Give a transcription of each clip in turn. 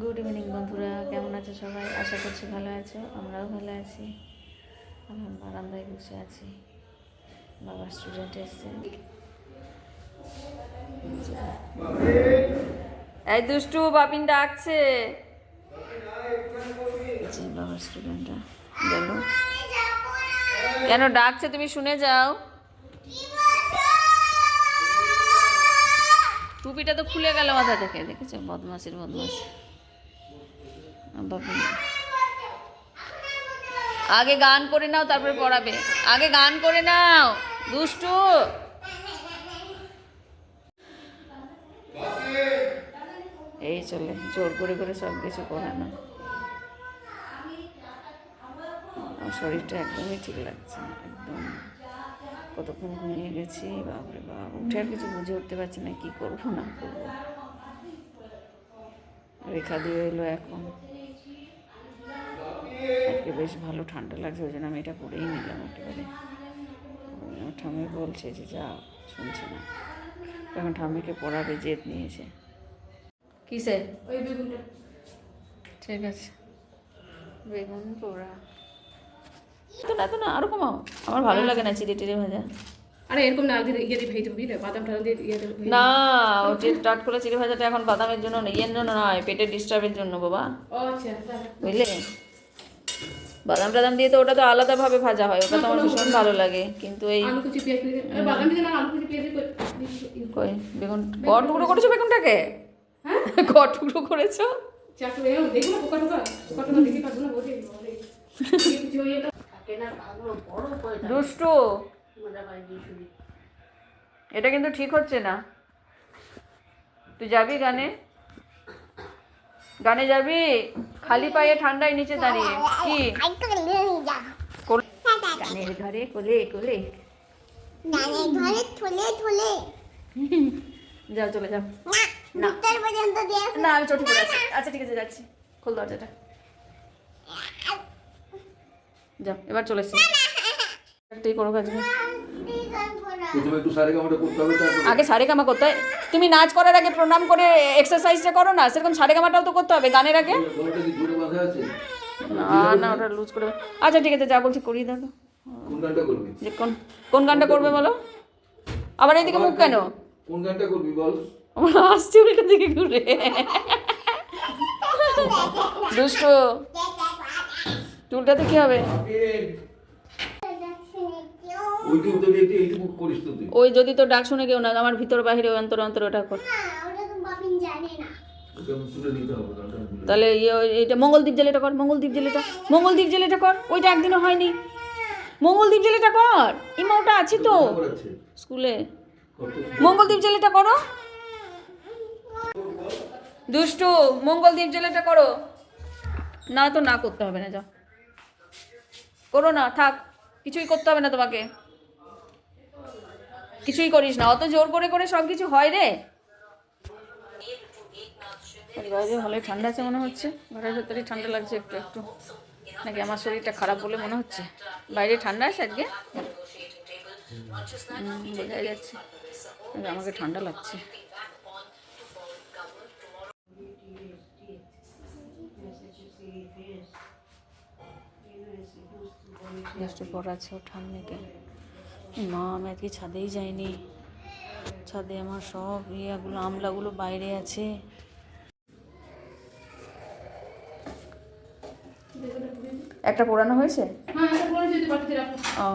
Good evening বন্ধুরা। কেমন আছো সবাই? আশা করছি ভালো আছো। আমরাও ভালো আছি। আমরা বারান্দায় বসে আছি। বাবার স্টুডেন্ট এসছে। এই দুষ্টু বাপিন ডাকছে। যে বাবার স্টুডেন্টরা গেল। কেন ডাকছে তুমি শুনে যাও। টুপিটা তো খুলে গেল মাথা থেকে। দেখেছ? বদমাসের বদমাস আগে গান করে নাও, তারপরে পড়াবে। আগে গান করে নাও, দুষ্টু। এই চলে, জোর করে করে সব কিছু করানো শরীরটা একদমই ঠিক লাগছে একদম। কতক্ষণ ঘুমিয়ে গেছি, বাপরে বাপ। উঠে আর কিছু বুঝে উঠতে পারছি না, কি করব, না করব। রেখা দিয়ে এলো এখন। আজকে বেশ ভালো ঠান্ডা লাগছে ওই জন্য আমি এটা পরেই নিলাম একেবারে। আমার ঠাম্মি বলছে যে যা শুনছে না। এখন ঠাম্মিকে পড়াবে জেদ নিয়েছে। কিসে? ওই বেগুনটা। ঠিক আছে। বেগুন পোড়া। তো না তো না আরও কমাও। আমার ভালো লাগে না চিড়ে টিড়ে ভাজা। আরে এরকম না দিয়ে ইয়ে দিয়ে ভেজে দেবো বাদাম টাদাম দিয়ে ইয়ে দেবো ভেজে না ওটি টাট করে চিড়ে ভাজাটা এখন বাদামের জন্য নয় ইয়ের জন্য নয় পেটের ডিস্টার্বের জন্য বাবা। ও আচ্ছা বুঝলে? বাদাম টাদাম দিয়ে তো ওটা তো আলাদাভাবে ভাজা হয় ওটা তো আমার ভীষণ ভালো লাগে। কিন্তু এই আলু কুচি পেঁয়াজ কুচি বাদাম দিয়ে না আলু কুচি পেঁয়াজ দিয়ে কই বেগুন ক টুকরো করেছ। বেগুনটাকে? হ্যাঁ? ক টুকরো করেছ? হয়ে দুষ্টু। এটা কিন্তু ঠিক হচ্ছে না। তুই যাবি গানে? গানে যাবি? খালি পায়ে ঠান্ডায় নিচে দাঁড়িয়ে। কি? গানের ঘরে কোলে কোলে। গানের ঘরে যাও চলে যাও। না। পর্যন্ত না আমি চটি পড়ে আছি। আচ্ছা ঠিক আছে যাচ্ছি। খোল দরজাটা। যাও এবার চলে এসছি একটাই করো কাজ তারপরে আগে সারে কামা করতে হয়। তুমি নাচ করার আগে প্রণাম করে এক্সারসাইজটা করো না? সেরকম সারে কামাটাও তো করতে হবে গানের আগে? না না ওটা লুজ করে আচ্ছা ঠিক আছে যা বলছি করিয়ে দাও কোন গানটা যে কোন কোন গানটা করবে বলো? আবার এইদিকে মুখ কেন? কোন গানটা করবি বল? আসছে উল্টো দিকে ঘুরে। দুষ্টু চুলটাতে কি হবে ওইটুকু তো একটু এইটুকু করিস তো তুই ওই যদি তো ডাক শুনে কেউ না আমার ভিতর বাহিরে অন্তর অন্তর ওটা কর। ওটা তো বাপিন জানে না। ওকে আমি শুনে নিতে হবে গানটা আমি বলে তাহলে ইয়ে ওই- এইটা মঙ্গলদ্বীপ জেলেটা কর মঙ্গলদ্বীপ জেলেটা। মঙ্গলদ্বীপ জেলেটা কর ওইটা একদিনও হয়নি। মঙ্গলদ্বীপ জেলেটা কর ইমা ওটা আছে তো। স্কুলে। মঙ্গলদ্বীপ জেলেটা করো। দুষ্টু মঙ্গলদ্বীপ জেলেটা করো। না তো না করতে হবে না যাও করো না থাক কিছুই করতে হবে না তোমাকে। কিছুই করিস না। অত জোর করে করে সব কিছু হয় রে। বাইরে ভালোই ঠান্ডা আছে মনে হচ্ছে। ঘরের ভেতরে ঠান্ডা লাগছে একটু একটু। নাকি আমার শরীরটা খারাপ বলে মনে হচ্ছে? বাইরে ঠান্ডা আছে আজকে? হুম, বোঝা যাচ্ছে। আমাকে ঠান্ডা লাগছে। পড়াচ্ছে ও ঠান্ডাকে মা আমি আজকে ছাদেই যাইনি। ছাদে আমার সব ইয়েগুলো আমলাগুলো বাইরে আছে। একটা পোড়ানো হয়েছে? হ্যাঁ এটা বলে যদি বাটিতে রাখো। ও।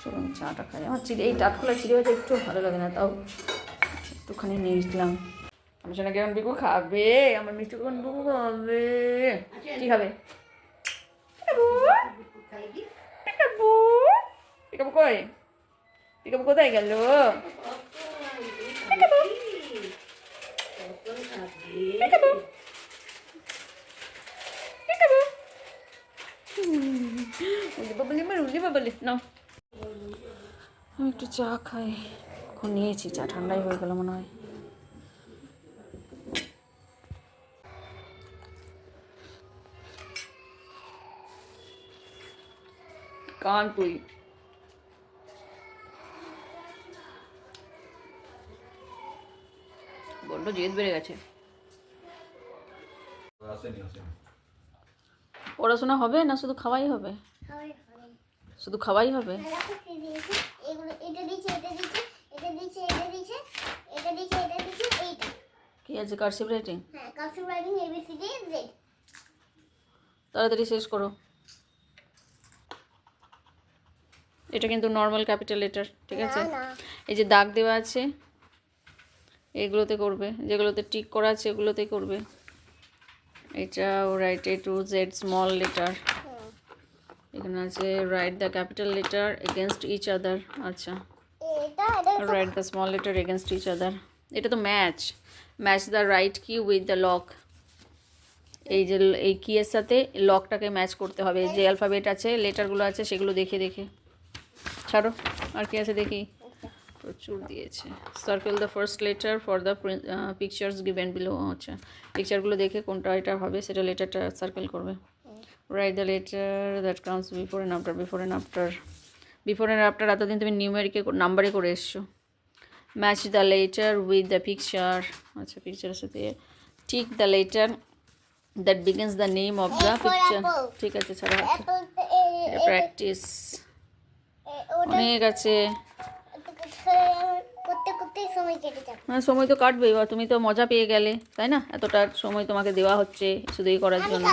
চলো আমি চাটা খাই। আমার চিড়ে এই টাটখোলা চিড়ে ভাজা একটু ভালো লাগে না তাও একটুখানি নিয়ে নিলাম। আমার সঙ্গে কেমন বিকু খাবে? আমার মিষ্টি কোন বিকু খাবে? কি খাবে? পিকাবু পিকাবু কই পিকাবু কোথায় গেল আমি একটু চা খাই। এখন নিয়েছি চা ঠান্ডাই হয়ে গেল মনে হয়। কান তুই। বড্ড জেদ বেড়ে গেছে। পড়াশোনা হবে না শুধু খাওয়াই হবে? শুধু খাওয়াই হবে? কি এটা দিয়েছে এটা দিয়েছে এটা দিয়েছে এটা দিয়েছে এটা দিয়েছে এটা দিয়েছে এইটা। কি আছে কার্সিভ রাইটিং হ্যাঁ রাইটিং তাড়াতাড়ি শেষ করো। এটা কিন্তু নর্মাল ক্যাপিটাল লেটার ঠিক আছে। এই যে দাগ দেওয়া আছে এগুলোতে করবে যেগুলোতে টিক করা আছে এগুলোতে করবে। এটা write A to Z small letter এখানে আছে write the capital letter against each other আচ্ছা। Write the small letter against each other এটা তো match match the right key with the lock এই যে এই কিয়ের সাথে লকটাকে ম্যাচ করতে হবে। যে অ্যালফাবেট আছে লেটারগুলো আছে সেগুলো দেখে দেখে। ছাড়ো আর কি আছে দেখি? প্রচুর দিয়েছে। Circle the first letter for the pictures given below আচ্ছা পিকচারগুলো দেখে কোনটা এটা হবে সেটা লেটারটা সার্কেল করবে। Write the letter that comes before and after before and after before and after এতদিন তুমি নিউমেরিকে নাম্বারে করে এসছো। Match the letter with the picture আচ্ছা পিকচারের সাথে ঠিক the letter that begins the name of the picture ঠিক আছে ছাড়া প্র্যাকটিস অনেক আছে। করতে সময় তো কাটবেই বা তুমি তো মজা পেয়ে গেলে তাই না? এতটা সময় তোমাকে দেওয়া হচ্ছে শুধু এই করার জন্য।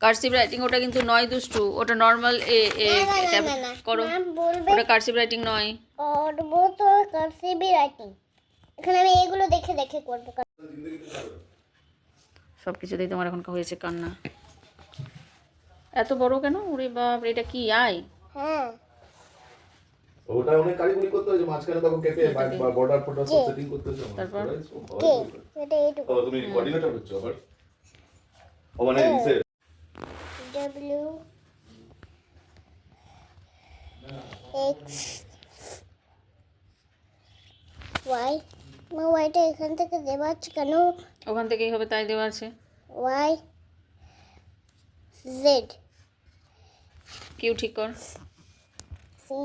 কার্সিভ রাইটিং ওটা কিন্তু নয় দুষ্টু ওটা নর্মাল এ এ। করো। ওটা কার্সিভ রাইটিং নয়। করব তো কার্সিভ রাইটিং এখানে আমি এগুলো দেখে দেখে করব। সব কিছুতেই তোমার এখন হয়েছে কান্না। এত বড় কেন? ওরে বাপ এটা কি আয়? হ্যাঁ। ওটা অনেক কারিগরি করতে হয়েছে মাঝখানে তখন কেটে বর্ডার ফর্ডার সব সেটিং করতে হয়েছে তারপর? এটা এইটুকু তুমি কোঅর্ডিনেটর হচ্ছো আবার? ও মানে ইসে ডব্লিউ এক্স ওয়াই মা ওয়াইটা এখান থেকে দেওয়া আছে কেন? ওখান থেকেই হবে তাই দেওয়া আছে। ওয়াই জেড কিউ ঠিক কর। সি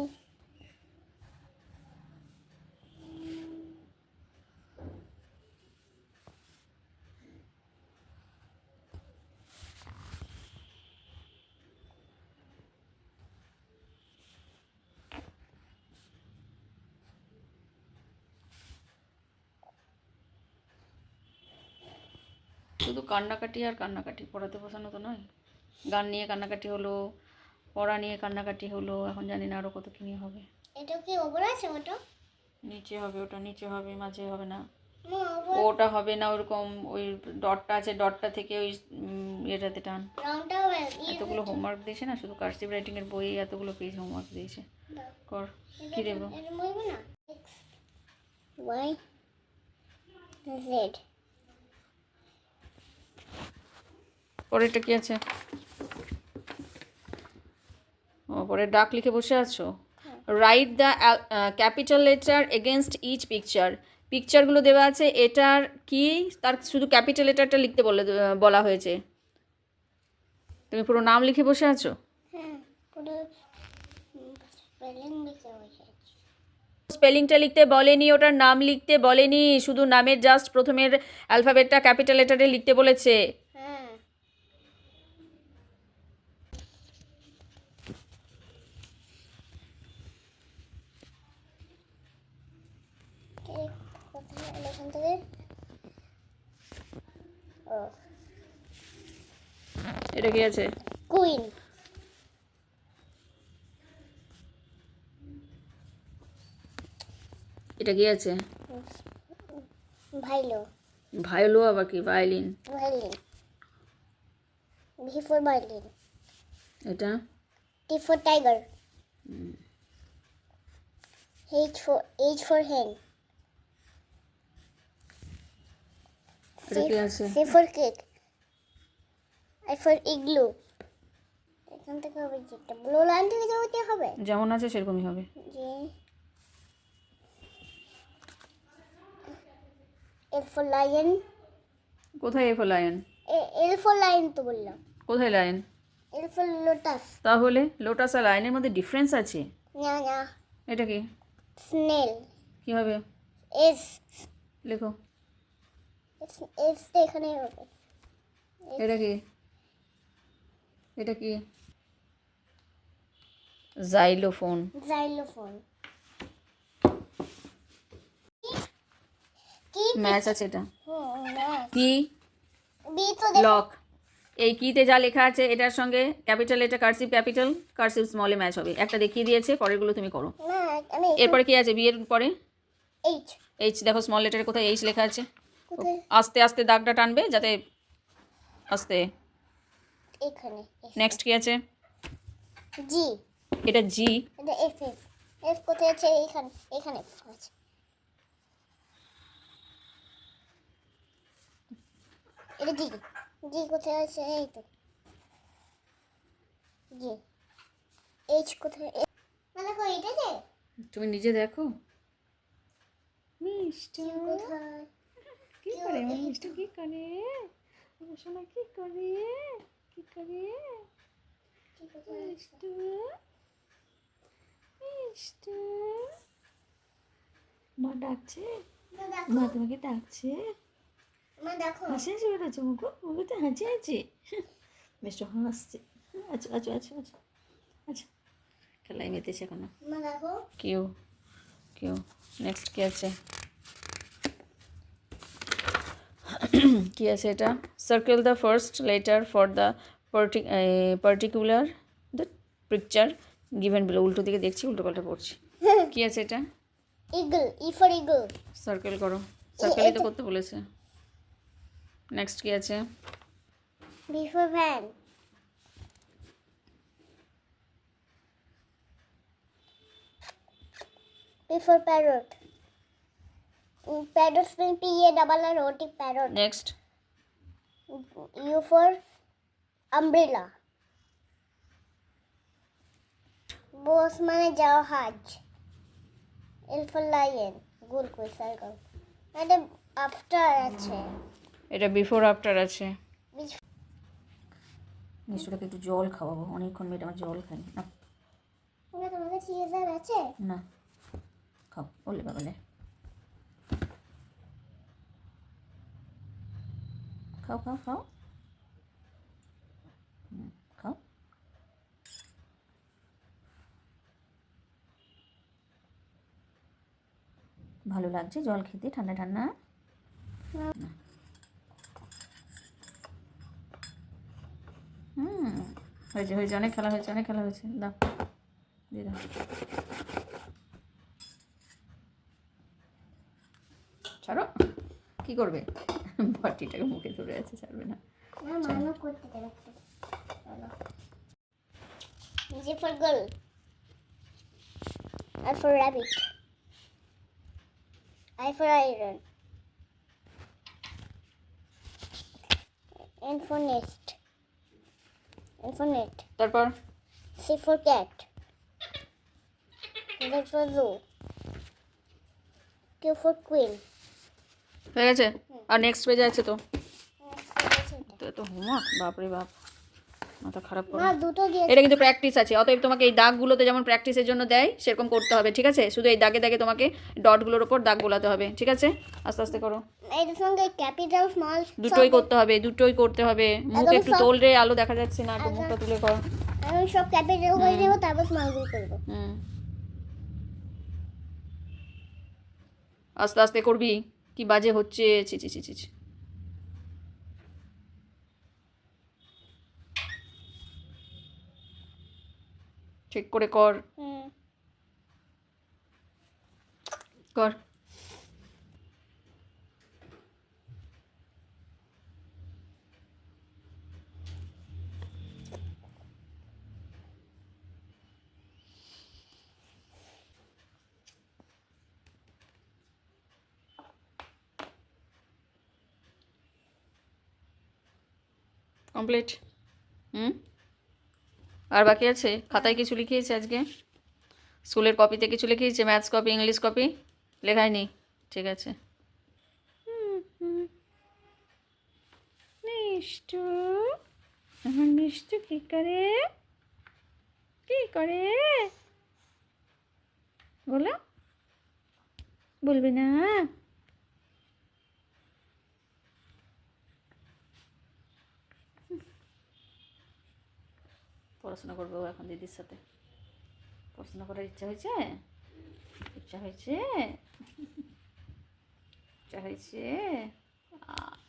শুধু কান্নাকাটি আর কান্নাকাটি পড়াতে বসানো তো নয়। গান নিয়ে কান্নাকাটি হলো পড়া নিয়ে কান্নাকাটি হলো এখন জানি না আরও কত কী নিয়ে হবে। এটা কি ওপর আছে ওটা নিচে হবে ওটা নিচে হবে মাঝে হবে না। ওটা হবে না ওরকম ওই ডটটা আছে ডটটা থেকে ওই ইয়েটাতে টান। রাউন্ডটাও এতগুলো হোমওয়ার্ক দিয়েছে না শুধু কার্সিভ রাইটিংয়ের বই এতগুলো পেজ হোমওয়ার্ক দিয়েছে। কর কী দেবো? ওয়াই জেড পরেরটা কি আছে? ও পরে ডাক লিখে বসে আছো? Write the capital letter against each picture পিকচারগুলো দেওয়া আছে এটার কি? তার শুধু ক্যাপিটাল লেটারটা লিখতে বলে বলা হয়েছে। তুমি পুরো নাম লিখে বসে আছো? হ্যাঁ পুরো স্পেলিং লিখে বসে আছে। স্পেলিংটা লিখতে বলেনি ওটার নাম লিখতে বলেনি শুধু নামের জাস্ট প্রথমের অ্যালফাবেটটা ক্যাপিটাল লেটারে লিখতে বলেছে হ্যাঁ এই কোথায় এলো এখান থেকে ও এটা কি আছে? কুইন এটা কি আছে? ভাইলো ভায়োলো আবার কি? Violin violin V for violin এটা? T for tiger H for H for hen এটা কি আছে C for cake I for igloo এখান থেকে হবে যেটা ব্লু লাইন থেকে যেতে হবে যেমন আছে সেরকমই হবে যে এল ফর লায়ন কোথায় A for lion L for lion তো বললাম কোথায় লায়ন এল ফর লোটাস তাহলে লোটাস আর লায়নের মধ্যে ডিফারেন্স আছে না না এটা কি স্নেল কি হবে এস লেখো এসটা এখানে হবে। এটা কি? এটা কি? জাইলোফোন জাইলোফোন কি? ম্যাচ আছে এটা। কি? লক এই কিতে যা লেখা আছে এটার সঙ্গে ক্যাপিটাল এটা কার্সিভ ক্যাপিটাল কার্সিভ স্মলে ম্যাচ হবে। একটা দেখিয়ে দিয়েছে পরেরগুলো তুমি করো। এরপরে কি আছে? বিয়ের পরে? এইচ এইচ দেখো স্মল লেটারে কোথায় এইচ লেখা আছে? আস্তে আস্তে দাগটা টানবে যাতে আস্তে। এখানে নেক্সট কি আছে? জি এটা জি এটা এফ এফ এফ কোথায় আছে? এখানে এখানে আছে। এটা জি জি কোথায় আছে? এই তো। জি এইচ কোথায়? এ- না দেখো এটা যে। তুমি নিজে দেখো। মিষ্টি কোথায়? কি করে? আমার মিষ্টি কি করে? আমার সোনা কি করে? কি করে? মিষ্টি মিষ্টি। মা ডাকছে? মা তোমাকে ডাকছে? হাসি হাসি বেরোচ্ছে মুখো মুখে হাসি আছে মিষ্টি হাসছে আচ্ছা আচ্ছা আচ্ছা আচ্ছা আচ্ছা। খেলায় মেতেছে এখনও। মা দেখো। Q Q. নেক্সট কি আছে? কি আছে এটা? Circle the first letter for the particular the picture given below উল্টো দিকে দেখছি উল্টো পাল্টা পড়ছি। কি আছে এটা? Eagle E for eagle circle করো। সার্কেলই তো করতে বলেছে। নেক্সট কি আছে? B for van P for parrot. Mm, Parrot spell P A double R O T parrot. Next U for umbrella. বস মানে জাহাজ এল ফর লায়ন গোল কই সার্কেল এটা আফটার আছে। এটা বিফোর আফটার আছে। মিষ্টটাকে একটু জল খাওয়াবো। অনেকক্ষণ মেয়েটা আমার জল খাই না। তোমাদের সিজার আছে? না। খাও ওলে বাবালে খাও খাও খাও খাও ভালো লাগছে জল খেতে ঠান্ডা ঠান্ডা। হুম হয়েছে হয়েছে অনেক খেলা হয়েছে অনেক খেলা হয়েছে দাও দিয়ে দাও ছাড়ো কি করবে বাটিটাকে মুখে ধরে আছে ছাড়বে না না মানো করতে দেবে একটু চলো G for girl. I for rabbit. I for iron. N for nest. N for net. তারপর C for cat. Z for zoo. Q for queen. হয়ে গেছে? আর নেক্সট পেজে আছে তো। তো হোমওয়ার্ক বাপরে বাপ। মাথা খারাপ করে। এটা কিন্তু প্র্যাকটিস আছে। অতএব তোমাকে এই দাগগুলোতে যেমন প্র্যাকটিসের জন্য দেয় সেরকম করতে হবে ঠিক আছে? শুধু এই দাগে দাগে তোমাকে ডটগুলোর ওপর দাগ বোলাতে হবে ঠিক আছে? আস্তে আস্তে করো। ক্যাপিটাল স্মল দুটোই করতে হবে দুটোই করতে হবে। মুখ একটু সব- তোল রে আলো দেখা যাচ্ছে না একটু মুখটা তুলে কর। আমি সব ক্যাপিটাল করে নেব তারপর স্মল দিয়ে হুম। আস্তে আস্তে করবি? কি বাজে হচ্ছে ছি ছি ছি ছি। ঠিক করে কর। কর। কমপ্লিট হুম? আর বাকি আছে? খাতায় কিছু লিখিয়েছে আজকে? স্কুলের কপিতে কিছু লিখিয়েছে? ম্যাথস কপি ইংলিশ কপি লেখায়নি ঠিক আছে। কি করে? কি করে? বলো। বলবে না। পড়াশোনা করবে ও এখন দিদির সাথে। পড়াশোনা করার ইচ্ছা হয়েছে? ইচ্ছা হয়েছে? ইচ্ছা হয়েছে?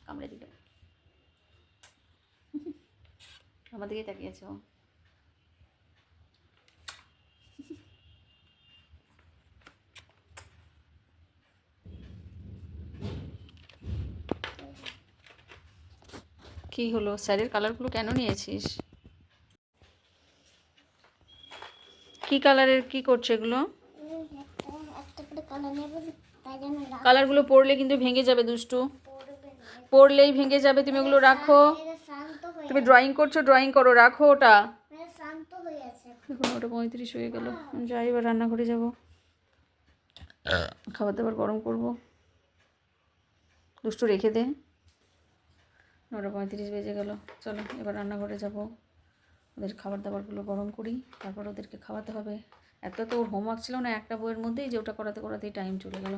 কামড়ে দিল। আমার দিকেই তাকিয়েছে ও। কি হলো? স্যারের কালারগুলো কেন নিয়েছিস? কি কালারের, কি করছে এগুলো? কালারগুলো পড়লে কিন্তু ভেঙে যাবে দুষ্টু। পড়লেই ভেঙে যাবে, তুমি এগুলো রাখো। তুমি ড্রয়িং করছ ড্রয়িং করো, রাখো ওটা। ওটা পঁয়ত্রিশ হয়ে গেল। যাই, এবার রান্না করে যাব। খাবার দাবার গরম করব। দুষ্টু রেখে দে। নটা পঁয়ত্রিশ বেজে গেল। চলো, এবার রান্নাঘরে যাব। ওদের খাবার দাবারগুলো গরম করি তারপর ওদেরকে খাওয়াতে হবে। এত তো ওর হোমওয়ার্ক ছিল না একটা বইয়ের মধ্যেই যে ওটা করাতে করাতেই টাইম চলে গেল।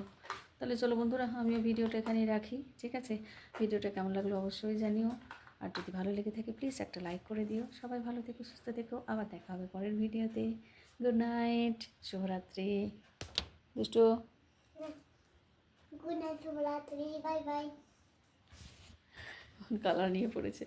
তাহলে চলো বন্ধুরা আমিও ভিডিওটা এখানেই রাখি ঠিক আছে? ভিডিওটা কেমন লাগল অবশ্যই জানিও। আর যদি ভালো লেগে থাকে প্লিজ একটা লাইক করে দিও। সবাই ভালো থেকো সুস্থ থেকো। আবার দেখা হবে পরের ভিডিওতে। গুড নাইট শুভরাত্রি। দুষ্টু। গুড নাইট শুভরাত্রি। বাই বাই কালার নিয়ে পড়েছে।